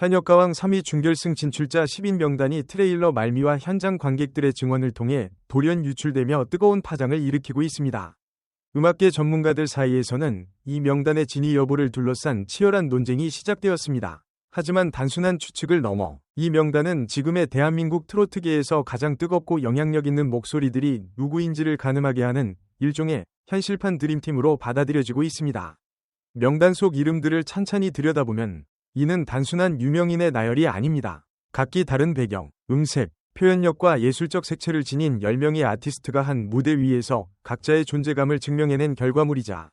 현역가왕 3위 준결승 진출자 10인 명단이 트레일러 말미와 현장 관객들의 증언을 통해 돌연 유출되며 뜨거운 파장을 일으키고 있습니다. 음악계 전문가들 사이에서는 이 명단의 진위 여부를 둘러싼 치열한 논쟁이 시작되었습니다. 하지만 단순한 추측을 넘어 이 명단은 지금의 대한민국 트로트계에서 가장 뜨겁고 영향력 있는 목소리들이 누구인지를 가늠하게 하는 일종의 현실판 드림팀으로 받아들여지고 있습니다. 명단 속 이름들을 찬찬히 들여다보면 이는 단순한 유명인의 나열이 아닙니다. 각기 다른 배경, 음색, 표현력과 예술적 색채를 지닌 10명의 아티스트가 한 무대 위에서 각자의 존재감을 증명해낸 결과물이자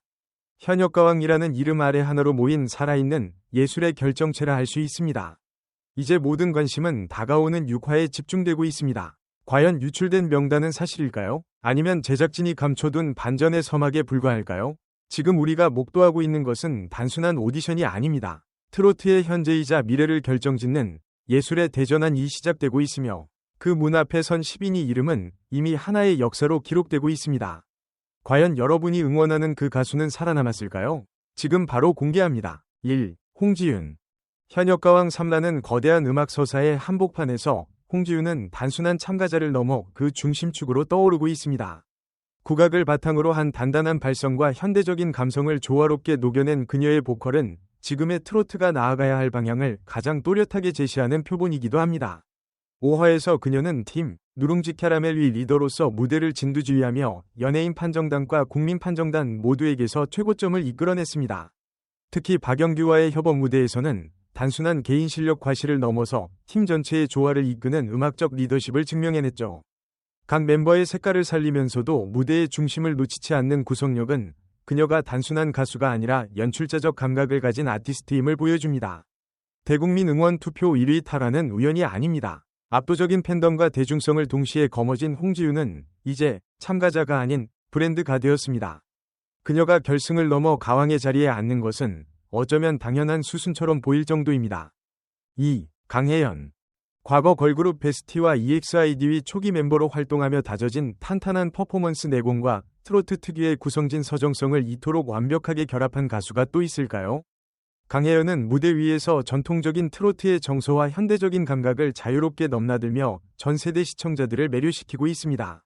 현역가왕이라는 이름 아래 하나로 모인 살아있는 예술의 결정체라 할 수 있습니다. 이제 모든 관심은 다가오는 6화에 집중되고 있습니다. 과연 유출된 명단은 사실일까요? 아니면 제작진이 감춰둔 반전의 서막에 불과할까요? 지금 우리가 목도하고 있는 것은 단순한 오디션이 아닙니다. 트로트의 현재이자 미래를 결정짓는 예술의 대전환이 시작되고 있으며 그 문 앞에 선 10인이 이름은 이미 하나의 역사로 기록되고 있습니다. 과연 여러분이 응원하는 그 가수는 살아남았을까요? 지금 바로 공개합니다. 1. 홍지윤 현역가왕 3라는 거대한 음악 서사의 한복판에서 홍지윤은 단순한 참가자를 넘어 그 중심축으로 떠오르고 있습니다. 국악을 바탕으로 한 단단한 발성과 현대적인 감성을 조화롭게 녹여낸 그녀의 보컬은 지금의 트로트가 나아가야 할 방향을 가장 또렷하게 제시하는 표본이기도 합니다. 5화에서 그녀는 팀 누룽지 캐러멜 위 리더로서 무대를 진두지휘하며 연예인 판정단과 국민 판정단 모두에게서 최고점을 이끌어냈습니다. 특히 박영규와의 협업 무대에서는 단순한 개인 실력 과시를 넘어서 팀 전체의 조화를 이끄는 음악적 리더십을 증명해냈죠. 각 멤버의 색깔을 살리면서도 무대의 중심을 놓치지 않는 구성력은 그녀가 단순한 가수가 아니라 연출자적 감각을 가진 아티스트임을 보여줍니다. 대국민 응원 투표 1위 탈환은 우연이 아닙니다. 압도적인 팬덤과 대중성을 동시에 거머쥔 홍지윤은 이제 참가자가 아닌 브랜드가 되었습니다. 그녀가 결승을 넘어 가왕의 자리에 앉는 것은 어쩌면 당연한 수순처럼 보일 정도입니다. 2. 강혜연 과거 걸그룹 베스티와 EXID의 초기 멤버로 활동하며 다져진 탄탄한 퍼포먼스 내공과 트로트 특유의 구성진 서정성을 이토록 완벽하게 결합한 가수가 또 있을까요? 강혜연은 무대 위에서 전통적인 트로트의 정서와 현대적인 감각을 자유롭게 넘나들며 전 세대 시청자들을 매료시키고 있습니다.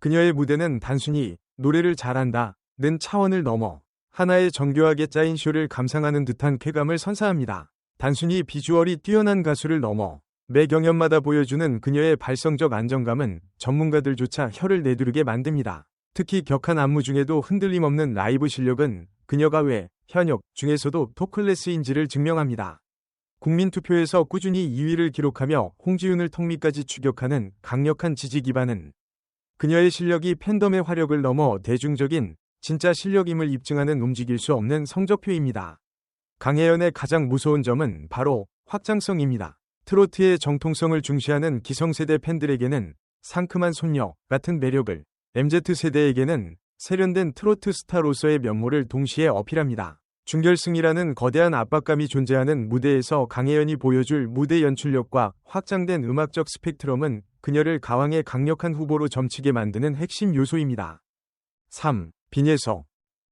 그녀의 무대는 단순히 노래를 잘한다 는 차원을 넘어 하나의 정교하게 짜인 쇼를 감상하는 듯한 쾌감을 선사합니다. 단순히 비주얼이 뛰어난 가수를 넘어 매 경연마다 보여주는 그녀의 발성적 안정감은 전문가들조차 혀를 내두르게 만듭니다. 특히 격한 안무 중에도 흔들림 없는 라이브 실력은 그녀가 왜 현역 중에서도 토클래스인지를 증명합니다. 국민투표에서 꾸준히 2위를 기록하며 홍지윤을 턱밑까지 추격하는 강력한 지지 기반은 그녀의 실력이 팬덤의 화력을 넘어 대중적인 진짜 실력임을 입증하는 움직일 수 없는 성적표입니다. 강혜연의 가장 무서운 점은 바로 확장성입니다. 트로트의 정통성을 중시하는 기성세대 팬들에게는 상큼한 손녀 같은 매력을, MZ세대에게는 세련된 트로트 스타로서의 면모를 동시에 어필합니다. 준결승이라는 거대한 압박감이 존재하는 무대에서 강혜연이 보여줄 무대 연출력과 확장된 음악적 스펙트럼은 그녀를 가왕의 강력한 후보로 점치게 만드는 핵심 요소입니다. 3. 빈예서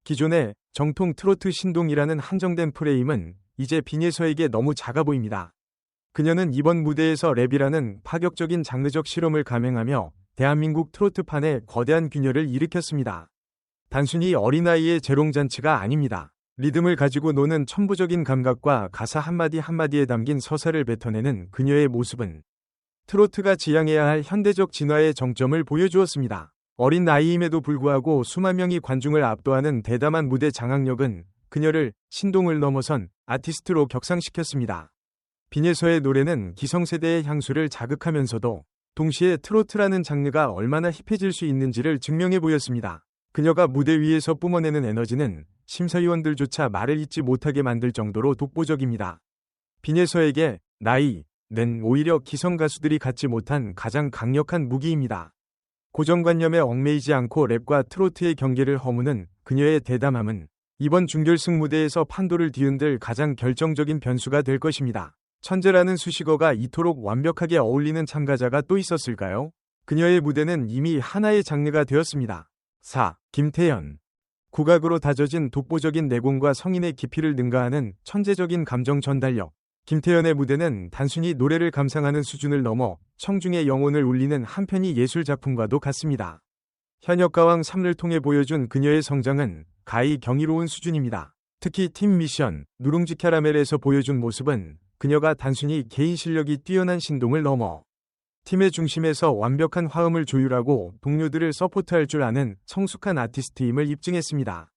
기존의 정통 트로트 신동이라는 한정된 프레임은 이제 빈예서에게 너무 작아 보입니다. 그녀는 이번 무대에서 랩이라는 파격적인 장르적 실험을 감행하며 대한민국 트로트판에 거대한 균열을 일으켰습니다. 단순히 어린아이의 재롱잔치가 아닙니다. 리듬을 가지고 노는 천부적인 감각과 가사 한마디 한마디에 담긴 서사를 뱉어내는 그녀의 모습은 트로트가 지향해야 할 현대적 진화의 정점을 보여주었습니다. 어린 나이임에도 불구하고 수만 명이 관중을 압도하는 대담한 무대 장악력은 그녀를 신동을 넘어선 아티스트로 격상시켰습니다. 빈예서의 노래는 기성세대의 향수를 자극하면서도 동시에 트로트라는 장르가 얼마나 힙해질 수 있는지를 증명해 보였습니다. 그녀가 무대 위에서 뿜어내는 에너지는 심사위원들조차 말을 잇지 못하게 만들 정도로 독보적입니다. 빈예서에게 나이 는 오히려 기성 가수들이 갖지 못한 가장 강력한 무기입니다. 고정관념에 얽매이지 않고 랩과 트로트의 경계를 허무는 그녀의 대담함은 이번 준결승 무대에서 판도를 뒤흔들 가장 결정적인 변수가 될 것입니다. 천재라는 수식어가 이토록 완벽하게 어울리는 참가자가 또 있었을까요? 그녀의 무대는 이미 하나의 장르가 되었습니다. 4. 김태연 국악으로 다져진 독보적인 내공과 성인의 깊이를 능가하는 천재적인 감정 전달력. 김태연의 무대는 단순히 노래를 감상하는 수준을 넘어 청중의 영혼을 울리는 한편의 예술 작품과도 같습니다. 현역가왕 3를 통해 보여준 그녀의 성장은 가히 경이로운 수준입니다. 특히 팀 미션, 누룽지 캐러멜에서 보여준 모습은 그녀가 단순히 개인 실력이 뛰어난 신동을 넘어 팀의 중심에서 완벽한 화음을 조율하고 동료들을 서포트할 줄 아는 성숙한 아티스트임을 입증했습니다.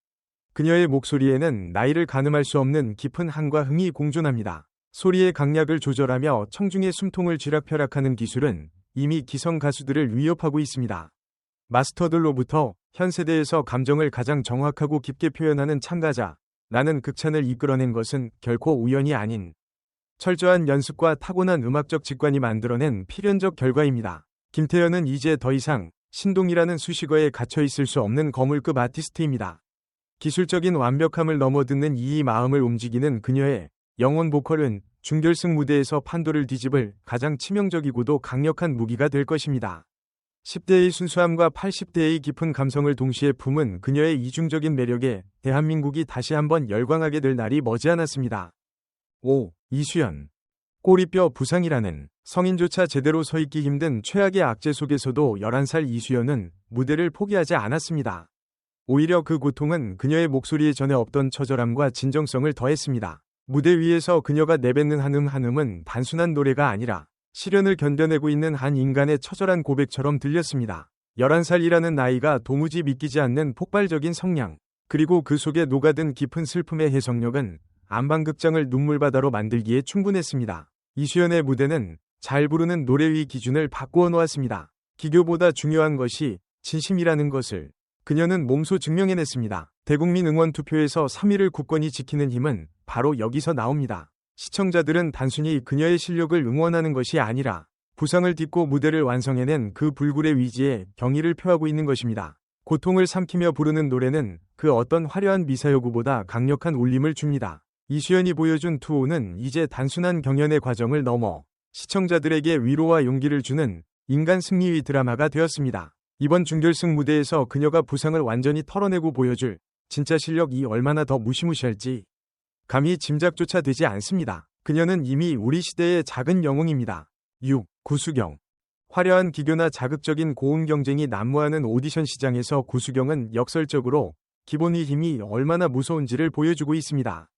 그녀의 목소리에는 나이를 가늠할 수 없는 깊은 한과 흥이 공존합니다. 소리의 강약을 조절하며 청중의 숨통을 쥐락펴락하는 기술은 이미 기성 가수들을 위협하고 있습니다. 마스터들로부터 현 세대에서 감정을 가장 정확하고 깊게 표현하는 참가자, 라는 극찬을 이끌어낸 것은 결코 우연이 아닌 철저한 연습과 타고난 음악적 직관이 만들어낸 필연적 결과입니다. 김태현은 이제 더 이상 신동이라는 수식어에 갇혀 있을 수 없는 거물급 아티스트입니다. 기술적인 완벽함을 넘어듣는 이 마음을 움직이는 그녀의 영혼 보컬은 준결승 무대에서 판도를 뒤집을 가장 치명적이고도 강력한 무기가 될 것입니다. 10대의 순수함과 80대의 깊은 감성을 동시에 품은 그녀의 이중적인 매력에 대한민국이 다시 한번 열광하게 될 날이 머지않았습니다. 5. 이수연 꼬리뼈 부상이라는 성인조차 제대로 서 있기 힘든 최악의 악재 속에서도 11살 이수연은 무대를 포기하지 않았습니다. 오히려 그 고통은 그녀의 목소리에 전에 없던 처절함과 진정성을 더했습니다. 무대 위에서 그녀가 내뱉는 한음 한음은 단순한 노래가 아니라 시련을 견뎌내고 있는 한 인간의 처절한 고백처럼 들렸습니다. 11살이라는 나이가 도무지 믿기지 않는 폭발적인 성량, 그리고 그 속에 녹아든 깊은 슬픔의 해석력은 안방극장을 눈물바다로 만들기에 충분했습니다. 이수연의 무대는 잘 부르는 노래 위 기준을 바꾸어 놓았습니다. 기교보다 중요한 것이 진심이라는 것을 그녀는 몸소 증명해냈습니다. 대국민 응원 투표에서 3위를 굳건히 지키는 힘은 바로 여기서 나옵니다. 시청자들은 단순히 그녀의 실력을 응원하는 것이 아니라 부상을 딛고 무대를 완성해낸 그 불굴의 위지에 경의를 표하고 있는 것입니다. 고통을 삼키며 부르는 노래는 그 어떤 화려한 미사여구보다 강력한 울림을 줍니다. 이수연이 보여준 투호는 이제 단순한 경연의 과정을 넘어 시청자들에게 위로와 용기를 주는 인간 승리의 드라마가 되었습니다. 이번 준결승 무대에서 그녀가 부상을 완전히 털어내고 보여줄 진짜 실력이 얼마나 더 무시무시할지 감히 짐작조차 되지 않습니다. 그녀는 이미 우리 시대의 작은 영웅입니다. 6. 구수경 화려한 기교나 자극적인 고음 경쟁이 난무하는 오디션 시장에서 구수경은 역설적으로 기본의 힘이 얼마나 무서운지를 보여주고 있습니다.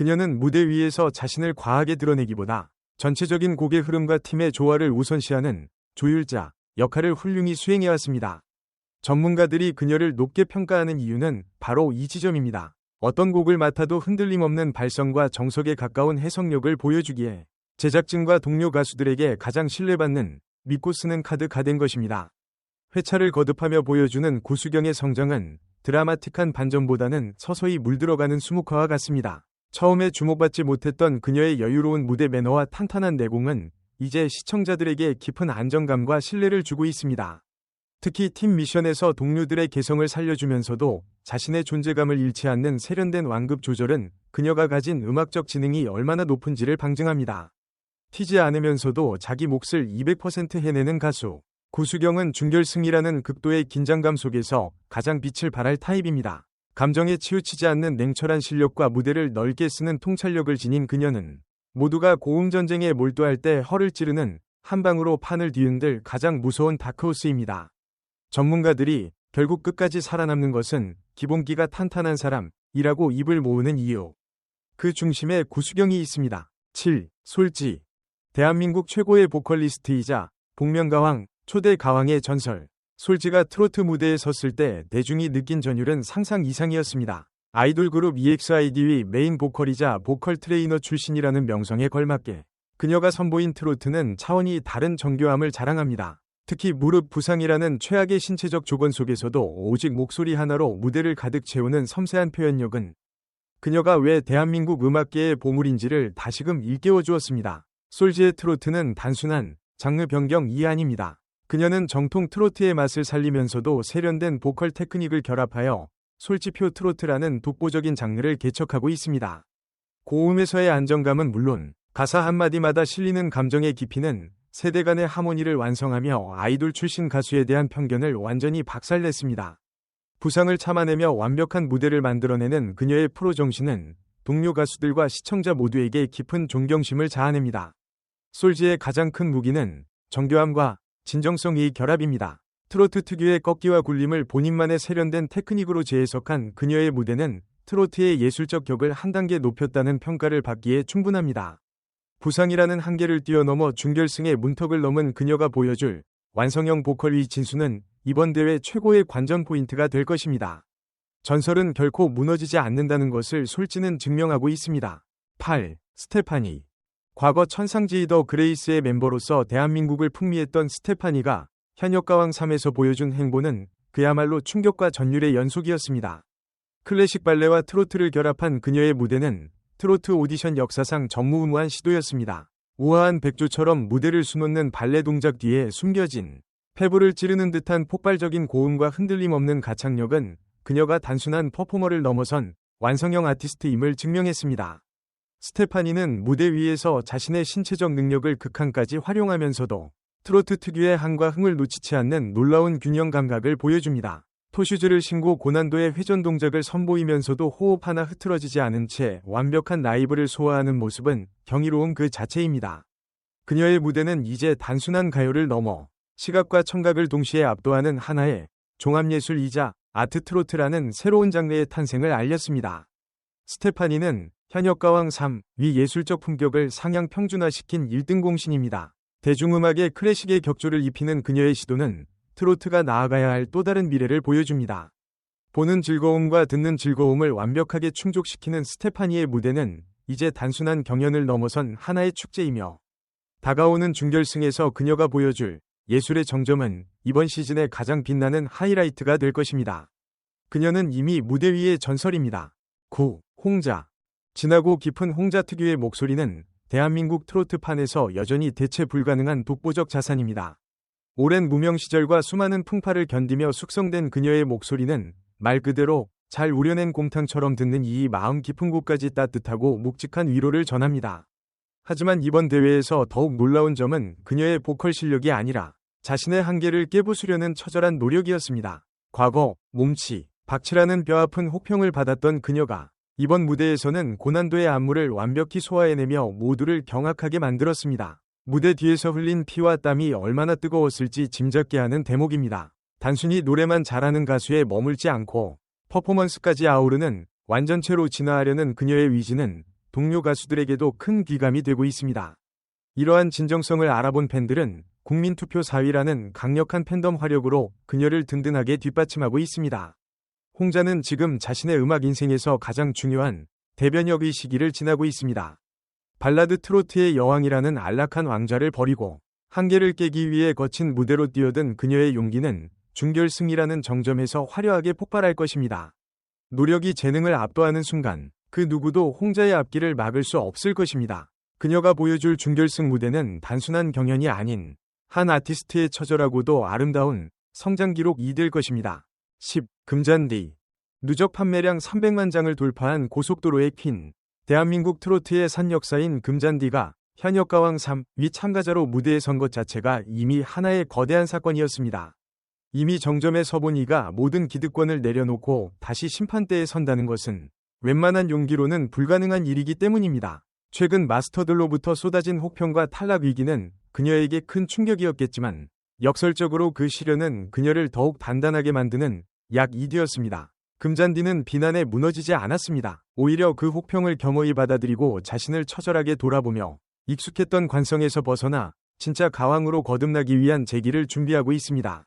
그녀는 무대 위에서 자신을 과하게 드러내기보다 전체적인 곡의 흐름과 팀의 조화를 우선시하는 조율자 역할을 훌륭히 수행해왔습니다. 전문가들이 그녀를 높게 평가하는 이유는 바로 이 지점입니다. 어떤 곡을 맡아도 흔들림 없는 발성과 정석에 가까운 해석력을 보여주기에 제작진과 동료 가수들에게 가장 신뢰받는 믿고 쓰는 카드가 된 것입니다. 회차를 거듭하며 보여주는 구수경의 성장은 드라마틱한 반전보다는 서서히 물들어가는 수묵화와 같습니다. 처음에 주목받지 못했던 그녀의 여유로운 무대 매너와 탄탄한 내공은 이제 시청자들에게 깊은 안정감과 신뢰를 주고 있습니다. 특히 팀 미션에서 동료들의 개성을 살려주면서도 자신의 존재감을 잃지 않는 세련된 완급 조절은 그녀가 가진 음악적 지능이 얼마나 높은지를 방증합니다. 튀지 않으면서도 자기 몫을 200% 해내는 가수. 구수경은 준결승이라는 극도의 긴장감 속에서 가장 빛을 발할 타입입니다. 감정에 치우치지 않는 냉철한 실력과 무대를 넓게 쓰는 통찰력을 지닌 그녀는 모두가 고음전쟁에 몰두할 때 허를 찌르는 한 방으로 판을 뒤흔들 가장 무서운 다크호스입니다. 전문가들이 결국 끝까지 살아남는 것은 기본기가 탄탄한 사람이라고 입을 모으는 이유. 그 중심에 구수경이 있습니다. 7. 솔지. 대한민국 최고의 보컬리스트이자 복면가왕, 초대 가왕의 전설. 솔지가 트로트 무대에 섰을 때 대중이 느낀 전율은 상상 이상이었습니다. 아이돌 그룹 EXID의 메인 보컬이자 보컬 트레이너 출신이라는 명성에 걸맞게 그녀가 선보인 트로트는 차원이 다른 정교함을 자랑합니다. 특히 무릎 부상이라는 최악의 신체적 조건 속에서도 오직 목소리 하나로 무대를 가득 채우는 섬세한 표현력은 그녀가 왜 대한민국 음악계의 보물인지를 다시금 일깨워 주었습니다. 솔지의 트로트는 단순한 장르 변경이 아닙니다. 그녀는 정통 트로트의 맛을 살리면서도 세련된 보컬 테크닉을 결합하여 솔지표 트로트라는 독보적인 장르를 개척하고 있습니다. 고음에서의 안정감은 물론 가사 한마디마다 실리는 감정의 깊이는 세대 간의 하모니를 완성하며 아이돌 출신 가수에 대한 편견을 완전히 박살냈습니다. 부상을 참아내며 완벽한 무대를 만들어내는 그녀의 프로 정신은 동료 가수들과 시청자 모두에게 깊은 존경심을 자아냅니다. 솔지의 가장 큰 무기는 정교함과 진정성의 결합입니다. 트로트 특유의 꺾기와 굴림을 본인만의 세련된 테크닉으로 재해석한 그녀의 무대는 트로트의 예술적 격을 한 단계 높였다는 평가를 받기에 충분합니다. 부상이라는 한계를 뛰어넘어 준결승의 문턱을 넘은 그녀가 보여줄 완성형 보컬의 진수는 이번 대회 최고의 관전 포인트가 될 것입니다. 전설은 결코 무너지지 않는다는 것을 솔지는 증명하고 있습니다. 8. 스테파니 과거 천상지이 더 그레이스의 멤버로서 대한민국을 풍미했던 스테파니가 현역가왕 3에서 보여준 행보는 그야말로 충격과 전율의 연속이었습니다. 클래식 발레와 트로트를 결합한 그녀의 무대는 트로트 오디션 역사상 전무후무한 시도였습니다. 우아한 백조처럼 무대를 수놓는 발레 동작 뒤에 숨겨진 폐부를 찌르는 듯한 폭발적인 고음과 흔들림 없는 가창력은 그녀가 단순한 퍼포머를 넘어선 완성형 아티스트임을 증명했습니다. 스테파니는 무대 위에서 자신의 신체적 능력을 극한까지 활용하면서도 트로트 특유의 한과 흥을 놓치지 않는 놀라운 균형 감각을 보여줍니다. 토슈즈를 신고 고난도의 회전 동작을 선보이면서도 호흡 하나 흐트러지지 않은 채 완벽한 라이브를 소화하는 모습은 경이로운 그 자체입니다. 그녀의 무대는 이제 단순한 가요를 넘어 시각과 청각을 동시에 압도하는 하나의 종합예술이자 아트 트로트라는 새로운 장르의 탄생을 알렸습니다. 스테파니는 현역가왕 3, 위 예술적 품격을 상향 평준화시킨 1등 공신입니다. 대중음악의 클래식의 격조를 입히는 그녀의 시도는 트로트가 나아가야 할 또 다른 미래를 보여줍니다. 보는 즐거움과 듣는 즐거움을 완벽하게 충족시키는 스테파니의 무대는 이제 단순한 경연을 넘어선 하나의 축제이며 다가오는 준결승에서 그녀가 보여줄 예술의 정점은 이번 시즌의 가장 빛나는 하이라이트가 될 것입니다. 그녀는 이미 무대 위의 전설입니다. 9. 홍자 진하고 깊은 홍자 특유의 목소리는 대한민국 트로트판에서 여전히 대체 불가능한 독보적 자산입니다. 오랜 무명 시절과 수많은 풍파를 견디며 숙성된 그녀의 목소리는 말 그대로 잘 우려낸 곰탕처럼 듣는 이 마음 깊은 곳까지 따뜻하고 묵직한 위로를 전합니다. 하지만 이번 대회에서 더욱 놀라운 점은 그녀의 보컬 실력이 아니라 자신의 한계를 깨부수려는 처절한 노력이었습니다. 과거, 몸치, 박치라는 뼈아픈 혹평을 받았던 그녀가 이번 무대에서는 고난도의 안무를 완벽히 소화해내며 모두를 경악하게 만들었습니다. 무대 뒤에서 흘린 피와 땀이 얼마나 뜨거웠을지 짐작게 하는 대목입니다. 단순히 노래만 잘하는 가수에 머물지 않고 퍼포먼스까지 아우르는 완전체로 진화하려는 그녀의 위지는 동료 가수들에게도 큰 귀감이 되고 있습니다. 이러한 진정성을 알아본 팬들은 국민투표 4위라는 강력한 팬덤 화력으로 그녀를 든든하게 뒷받침하고 있습니다. 홍자는 지금 자신의 음악 인생에서 가장 중요한 대변역의 시기를 지나고 있습니다. 발라드 트로트의 여왕이라는 안락한 왕좌를 버리고 한계를 깨기 위해 거친 무대로 뛰어든 그녀의 용기는 준결승이라는 정점에서 화려하게 폭발할 것입니다. 노력이 재능을 압도하는 순간 그 누구도 홍자의 앞길을 막을 수 없을 것입니다. 그녀가 보여줄 준결승 무대는 단순한 경연이 아닌 한 아티스트의 처절하고도 아름다운 성장 기록이 될 것입니다. 10. 금잔디 누적 판매량 300만 장을 돌파한 고속도로의 퀸 대한민국 트로트의 산 역사인 금잔디가 현역가왕 3위 참가자로 무대에 선 것 자체가 이미 하나의 거대한 사건이었습니다. 이미 정점에 서본 이가 모든 기득권을 내려놓고 다시 심판대에 선다는 것은 웬만한 용기로는 불가능한 일이기 때문입니다. 최근 마스터들로부터 쏟아진 혹평과 탈락 위기는 그녀에게 큰 충격이었겠지만 역설적으로 그 시련은 그녀를 더욱 단단하게 만드는 약 2뒤였습니다. 금잔디는 비난에 무너지지 않았습니다. 오히려 그 혹평을 겸허히 받아들이고 자신을 처절하게 돌아보며 익숙했던 관성에서 벗어나 진짜 가왕으로 거듭나기 위한 재기를 준비하고 있습니다.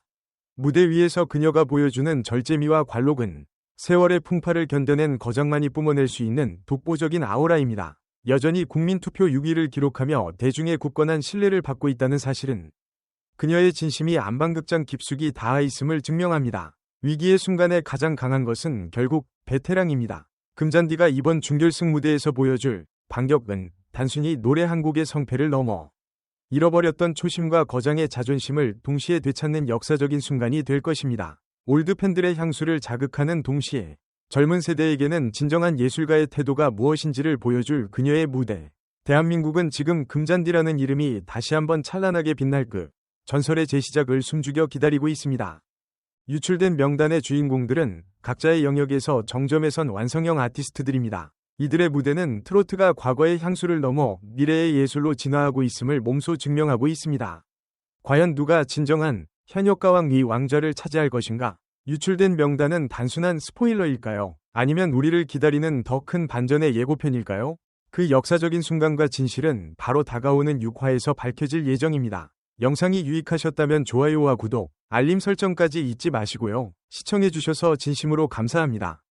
무대 위에서 그녀가 보여주는 절제미와 관록은 세월의 풍파를 견뎌낸 거장만이 뿜어낼 수 있는 독보적인 아우라입니다. 여전히 국민투표 6위를 기록하며 대중의 굳건한 신뢰를 받고 있다는 사실은 그녀의 진심이 안방극장 깊숙이 닿아 있음을 증명합니다. 위기의 순간에 가장 강한 것은 결국 베테랑입니다. 금잔디가 이번 준결승 무대에서 보여줄 반격은 단순히 노래 한 곡의 성패를 넘어 잃어버렸던 초심과 거장의 자존심을 동시에 되찾는 역사적인 순간이 될 것입니다. 올드 팬들의 향수를 자극하는 동시에 젊은 세대에게는 진정한 예술가의 태도가 무엇인지를 보여줄 그녀의 무대. 대한민국은 지금 금잔디라는 이름이 다시 한번 찬란하게 빛날 그 전설의 재시작을 숨죽여 기다리고 있습니다. 유출된 명단의 주인공들은 각자의 영역에서 정점에 선 완성형 아티스트들입니다. 이들의 무대는 트로트가 과거의 향수를 넘어 미래의 예술로 진화하고 있음을 몸소 증명하고 있습니다. 과연 누가 진정한 현역가왕 위 왕좌를 차지할 것인가? 유출된 명단은 단순한 스포일러일까요? 아니면 우리를 기다리는 더 큰 반전의 예고편일까요? 그 역사적인 순간과 진실은 바로 다가오는 6화에서 밝혀질 예정입니다. 영상이 유익하셨다면 좋아요와 구독, 알림 설정까지 잊지 마시고요. 시청해주셔서 진심으로 감사합니다.